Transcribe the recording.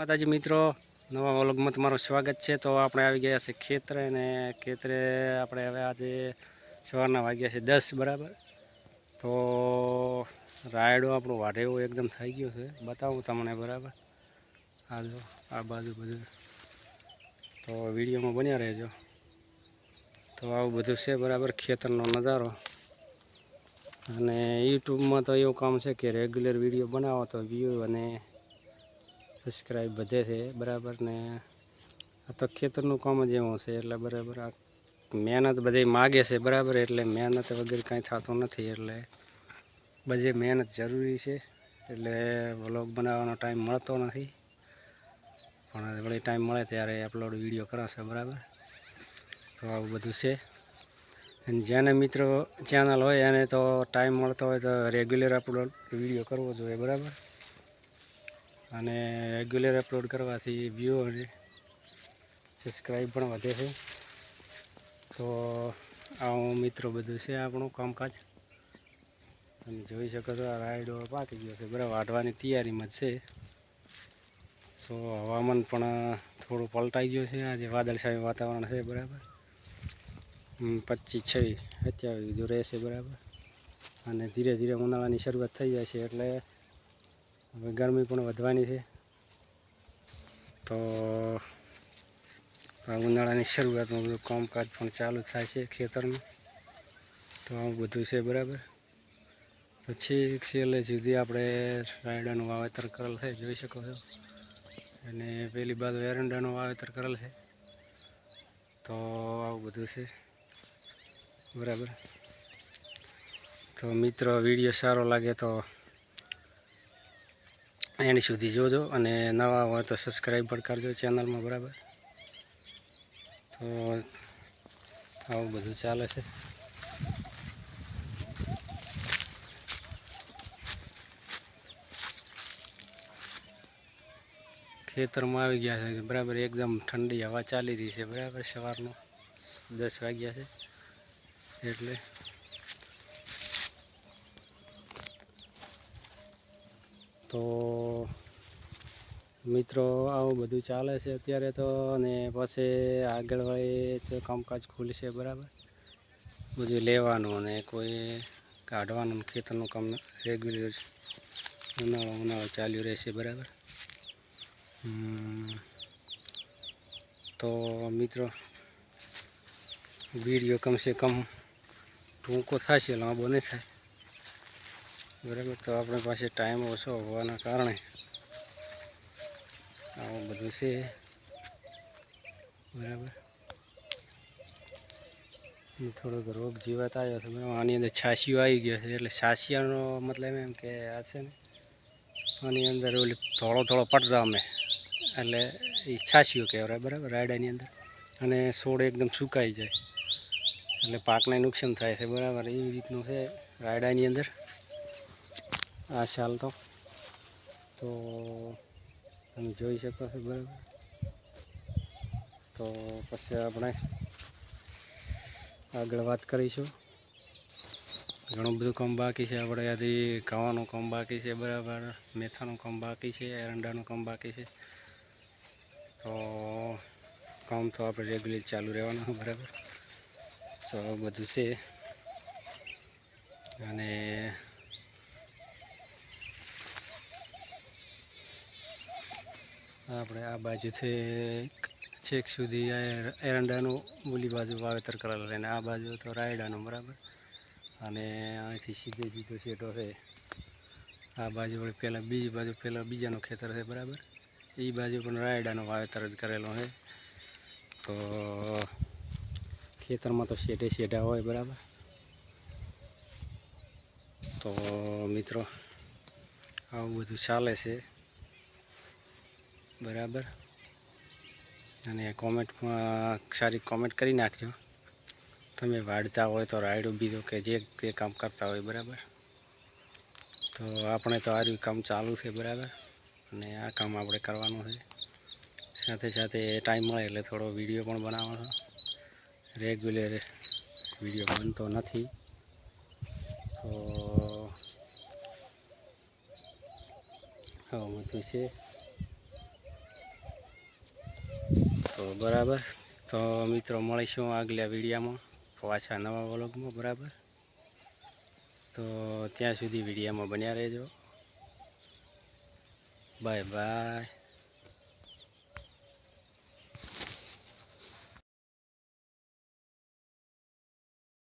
માતાજી મિત્રો, નવા વ્લોગમાં તમારું સ્વાગત છે. તો આપણે આવી ગયા છે ખેતરે ને ખેતરે આપણે હવે આજે સવારના વાગ્યા છે દસ, બરાબર? તો રાયડો આપણો વાઢેવો એકદમ થઈ ગયો છે. બતાવું તમને, બરાબર? આ જો, આ બાજુ બધું. તો વિડીયોમાં બન્યા રહેજો. તો આવું બધું છે, બરાબર, ખેતરનો નજારો. અને યુટ્યુબમાં તો એવું કામ છે કે રેગ્યુલર વીડિયો બનાવો તો વ્યૂ અને સબસ્ક્રાઈબ વધે છે, બરાબર? ને આ તો ખેતરનું કામ જ એવું છે, એટલે બરાબર આ મહેનત બધી માગે છે, બરાબર? એટલે મહેનત વગેરે કાંઈ થતું નથી, એટલે બધી મહેનત જરૂરી છે, એટલે વ્લોગ બનાવવાનો ટાઈમ મળતો નથી. પણ વળી ટાઈમ મળે ત્યારે અપલોડ વીડિયો કરાશે, બરાબર? તો આવું બધું છે. અને જેને મિત્રો ચેનલ હોય એને તો ટાઈમ મળતો હોય તો રેગ્યુલર અપલોડ વીડિયો કરવો જોઈએ, બરાબર? અને રેગ્યુલર અપલોડ કરવાથી વ્યૂ અને સબસ્ક્રાઈબ પણ વધે છે. તો આવું મિત્રો બધું છે આપણું કામકાજ. તમે જોઈ શકો છો આ રાયડો પાકી ગયો છે. બરાબર વાઢવાની તૈયારીમાં જ છે. તો હવામાન પણ થોડું પલટાઈ ગયું છે. આજે વાદળછાયું વાતાવરણ છે, બરાબર. પચીસ છવ્વીસ અત્યાવીસ બધું રહેશે, બરાબર. અને ધીરે ધીરે ઉનાળાની શરૂઆત થઈ છે એટલે હવે ગરમી પણ વધવાની છે. તો ઉનાળાની શરૂઆતમાં બધું કામકાજ પણ ચાલુ થાય છે ખેતરનું તો આવું બધું છે બરાબર. પછી છેલ્લે સુધી આપણે રાયડાનું વાવેતર કરેલ છે, જોઈ શકો છો. અને પેલી બાજુ એરંડાનું વાવેતર કરેલ છે. તો આવું બધું છે. બરાબર. તો મિત્રો, વીડિયો સારો લાગે તો એની સુધી જોજો અને નવા હોય તો સબસ્ક્રાઈબ પણ કરજો ચેનલમાં બરાબર? તો આવું બધું ચાલે છે. ખેતરમાં આવી ગયા છે, બરાબર? એકદમ ઠંડી હવા ચાલી રહી છે, બરાબર? સવારનો દસ વાગ્યા છે, એટલે તો મિત્રો આવું બધું ચાલે છે અત્યારે તો અને પછી આગળ વળી તો કામકાજ ખુલશે બરાબર. બધું લેવાનું અને કોઈ કાઢવાનું, ખેતરનું કામ રેગ્યુલર ઉનાળો ઉનાળો ચાલ્યું રહેશે બરાબર. તો મિત્રો વીડિયો કમસે કમ ટૂંકો થશે, લાંબો નહીં થાય. બરાબર, તો આપણી પાસે ટાઈમ ઓછો હોવાના કારણે આવું બધું છે. બરાબર. થોડોક રોગ જીવાત આવ્યો છે આની અંદર છાશીઓ આવી ગયો છે, એટલે છાશિયાનો મતલબ એમ કે આ છે ને, આની અંદર ઓલી થોડો થોડો પડદામે એટલે એ છાશીઓ કહેવાય, બરાબર, રાયડાની અંદર. અને છોડ એકદમ સુકાઈ જાય, એટલે પાકને નુકસાન થાય છે, બરાબર, એવી રીતનું છે રાયડાની અંદર. આ શાલ તો. તો તમે જોઈ શકો છો બરાબર. તો પછી આપણે આગળ વાત કરીશું. ઘણું બધું કામ બાકી છે. આપણે ત્યાંથી ઘઉંનું કામ બાકી છે બરાબર. મેથાનું કામ બાકી છે. એરંડાનું કામ બાકી છે. તો કામ તો આપણે રેગ્યુલર ચાલુ રહેવાનું બરાબર. તો બધું છે. અને આપણે આ બાજુથી છેક સુધી એરંડાનું મૂલી બાજુ વાવેતર કરેલું અને આ બાજુ તો રાયડાનું, બરાબર? અને અહીંથી સીધે સીધો શેટો છે. આ બાજુ વળી પહેલાં બીજી બાજુ પહેલાં બીજાનું ખેતર છે, બરાબર? એ બાજુ પણ રાયડાનું વાવેતર જ કરેલું છે. તો ખેતરમાં તો શેઢે શેઢા હોય, બરાબર? તો મિત્રો, આવું બધું ચાલે છે. બરાબર. અને કોમેન્ટમાં સારી કોમેન્ટ કરી નાખજો. તમે વાળતા હોય તો રાયડું દો કે જે તે કામ કરતા હોય, બરાબર? તો આપણે તો આ કામ ચાલુ છે, બરાબર? અને આ કામ આપણે કરવાનું છે. સાથે સાથે ટાઈમ મળે એટલે થોડો વીડિયો પણ બનાવવાનો. રેગ્યુલર વીડિયો બનતો નથી. તો આવું બધું છે. તો બરાબર. તો મિત્રો, મળીશું આગલા વિડીયામાં પાછા નવા વ્લોગમાં, બરાબર? તો ત્યાં સુધી વિડીયામાં બન્યા રહેજો. Bye bye.